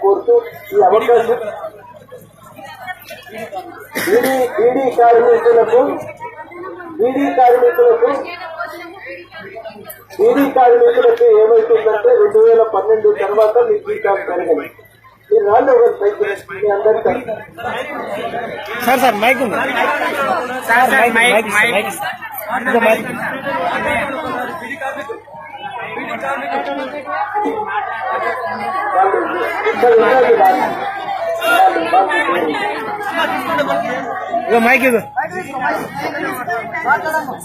కోరుతూ ఈ అవకాశం బీడీ బీడీ కార్మికులకు బీడీ కార్మికులకు బీడీ కార్మికులకు ఏమవుతుందంటే రెండు వేల పన్నెండు తర్వాత మీ జీతాలు పెరగదు మీరు రాళ్ళు ఒక మీ అందరికీ sir sir mike mike mike mike ఇదిగో మైక్ వాళ్ళు ఇక్కడ ఉన్నది వాళ్ళు. వాళ్ళు- వాళ్ళు-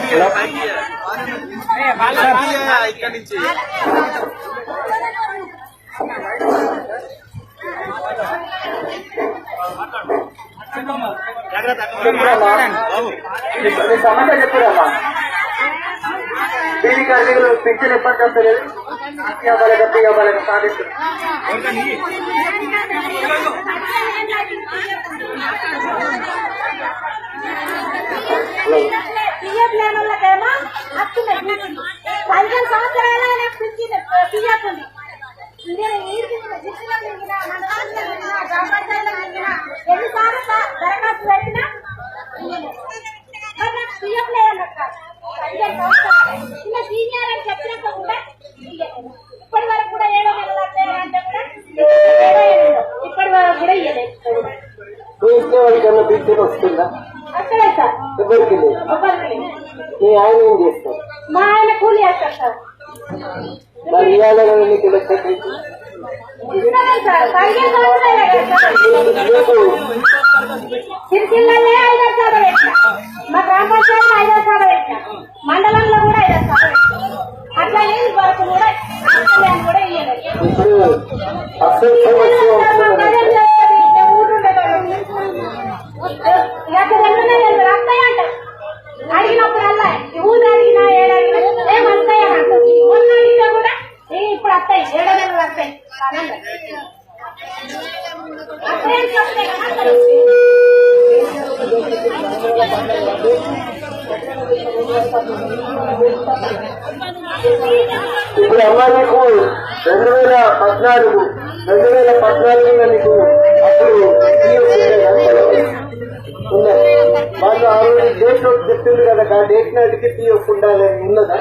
ఇదిగో మైక్ ఇదిగో హలో హలో నీ సమస్య చెప్పురమ్మా బీడీ కార్మికులు పింఛన్ ఇబ్బంది వస్తలేదు ఇవ్వాలి గట్టి సాధిస్తుంది వాళ్ళకన్నా పింఛన్ వస్తుందా అక్కడే సార్ ఎవరికి లేదు ఒకరికి మీ ఆయన ఏం చేస్తారు మా ఆయన కూలి చేస్తారు సార్ మరి ఇవ్వాలని నీకు లెక్క ఇస్తున్నాను సార్ పదిహేను సంవత్సరాలే కదా సార్ మీకు సిరిసిల్లనే ఐదో సార్ వస్తాయి ఏడు నెలలు వస్తాయి ఇప్పుడు అమ్మ నీకు రెండు వేల పద్నాలుగు రెండు వేల పద్నాలుగులో నీకు అప్పుడు PF వాళ్ళు ఆ రోజు డేట్ ఒకటి చెప్పింది కదా ఆ డేట్ నాటికి పిఎఫ్ ఉండాలి ఉన్నదా?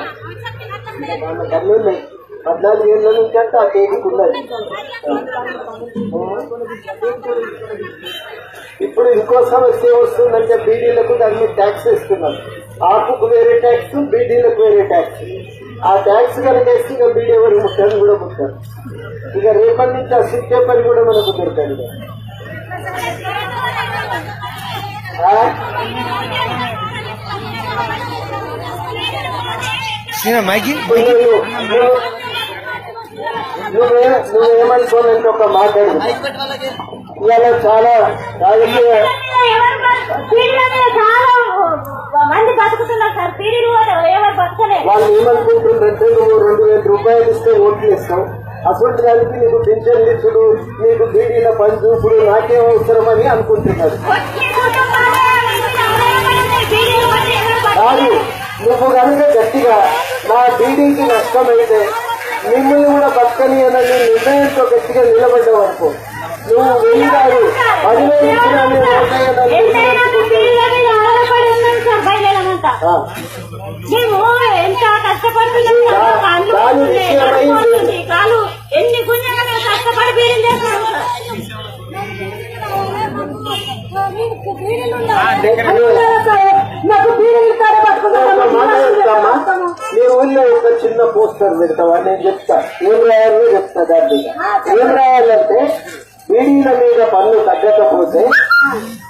వాళ్ళ అన్నీ ఉన్నాయి. పద్నాలుగు ఏళ్ళ నుంచి అంటే ఆ తేదీకి ఉన్నది ఇప్పుడు ఇంకో సమస్య వస్తుందంటే బీడీలకు దాని మీద ట్యాక్స్ ఇస్తున్నారు ఆకుకు వేరే ట్యాక్స్ బీడీలకు వేరే ట్యాక్స్ ఆ ట్యాక్స్ కనుక వేస్తే ఇక బీడీ ఎవరు ముట్టారు కూడా ముట్టారు ఇక రేపటి నుంచి ఆ సిద్ధే పని కూడా మనకు దొరకదు మైక్? నువ్వు నువ్వు- నువ్వే నువ్వేమనుకోనంటే ఒక మాట్లాడు ఇవాళ చాలా రాజకీయ మీద బతుకుతున్నారు సార్? పీడీలు ఎవరు బతకలేదు. వాళ్ళు ఏమనుకుంటుందంటే నువ్వు రెండు వేల రూపాయలు ఇస్తే ఓట్లు ఇస్తావు అసలు దానికి నీకు పింఛన్ ఇచ్చుడు నీకు బీడీల పని చూపుడు నాకేం అవసరం అని అనుకుంటున్నారు. కాదు. నువ్వు కనుక గట్టిగా నా బీడీకి నష్టమైతే మిమ్మల్ని కూడా బతకని అనే నిర్ణయంతో గట్టిగా నిలబడ్డావు అనుకో. నువ్వు వెయ్యి కాదు. పదివేలు ఇచ్చినా నేను ఓటేయనని ఎంతైనా నిర్ణయించుకుంటావు. పీడీల మీద ఆధారపడి ఉన్నాం సార్ బయలుదేరమంతా మీ ఊళ్ళో ఒక చిన్న పోస్టర్ పెడతావా? నేను చెప్తా. ఏం రాయాలో చెప్తా దాన్ని. ఏం రాయాలంటే బీడీల మీద పన్ను తగ్గకపోతే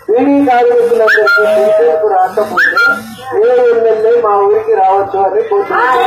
బీడీ కార్మికులందరికీ పింఛన్కు రాకపోతే ఏ ఎమ్మెల్యే మా ఊరికి రావచ్చు అని కోరుతున్నాను.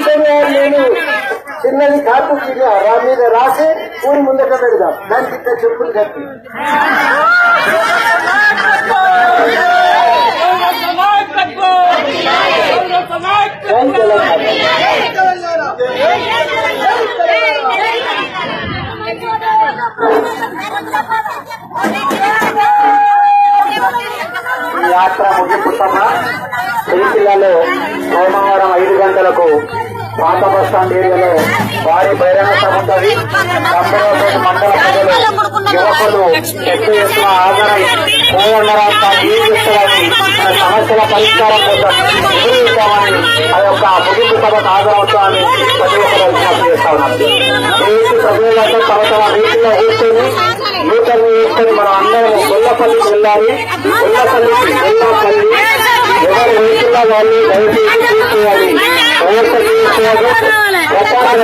ఖచ్చితంగా నేను చిన్నది కాపు రా మీద రాసి ఊరి ముందట పెడదాం. దానికి ఇక్కడ చెప్పులు కట్టి. యాత్ర ముగింపు సభ సిరిసిల్లలో సోమవారం పాత బస్ స్టాండ్ ఏరియాలో భారీ బహిరంగ సభ ఉంటుంది మండల ప్రజలు యువకులు పెద్ద ఎత్తున ఆదరణ కోదండరాష్ట్రాన్ని సమస్యల పరిష్కారం కోసం ఎదురుతామని ఆ యొక్క ముగింపు సభకు హాజరవుతామని ప్రతి ఒక్కరు విజ్ఞప్తి చేస్తా ఉన్నాం దేశ ప్రజలంతా తమ తమ రీతిలో కూర్చొని నూతన వేసుకొని మనం అందరం గొల్లపల్లికి వెళ్ళాలి. గొల్లపల్లికి గొల్లపల్లి ఎవరు వెళ్తున్నా వాళ్ళు దయచేసి తీసుకోవాలి ఎవరికి తీసుకోవాలి రకాల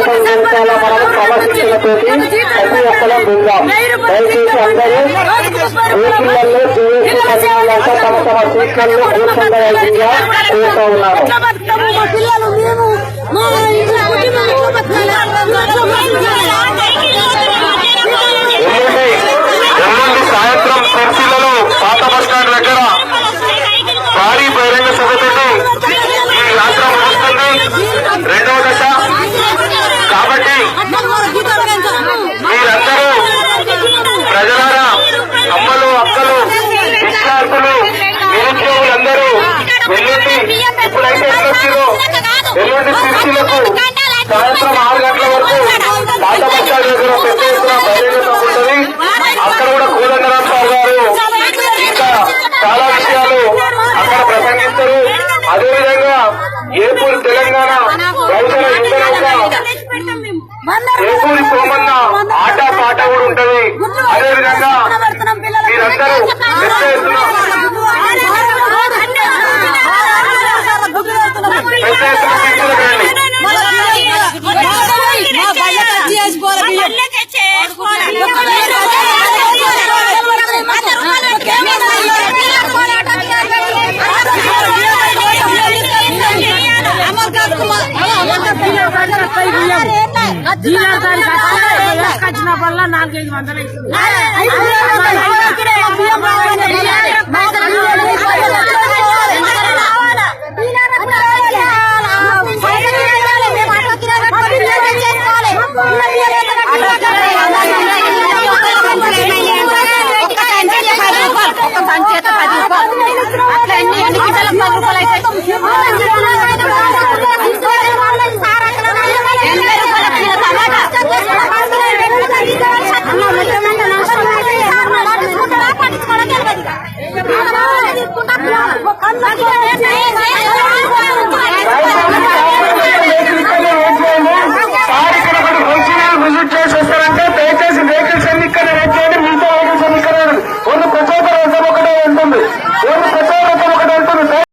రకాల మనం క్రమశిక్షణతోటి ప్రతి ఒక్కరం వెళ్దాం దయచేసి అందరూ వెహికల్లో చేసి పదివాళ్ళంతా తమ తమ సీట్లలో కూర్చుండవలసిందిగా కోరుతా ఉన్నాను మా పిల్లలు మేము ఎల్లుండి శిక్షులకు సాయంత్రం ఆరు గంటల వరకు పాత బస్ స్టాండ్ దగ్గర పెద్ద ఎత్తున బహిరంగ సభ ఉంటుంది అక్కడ కూడా కోదండరాం సార్ గారు ఇంకా చాలా విషయాలు అక్కడ ప్రసంగిస్తారు అదేవిధంగా ఏపూరు తెలంగాణ రైతుల ఏపూరి సోమన్న ఆట పాట కూడా ఉంటది అదేవిధంగా మీరందరూ పెద్ద ఎత్తున పెద్ద ఎత్తున వచ్చినప్పుడల్లా నాలుగైదు వందలు 拿过来。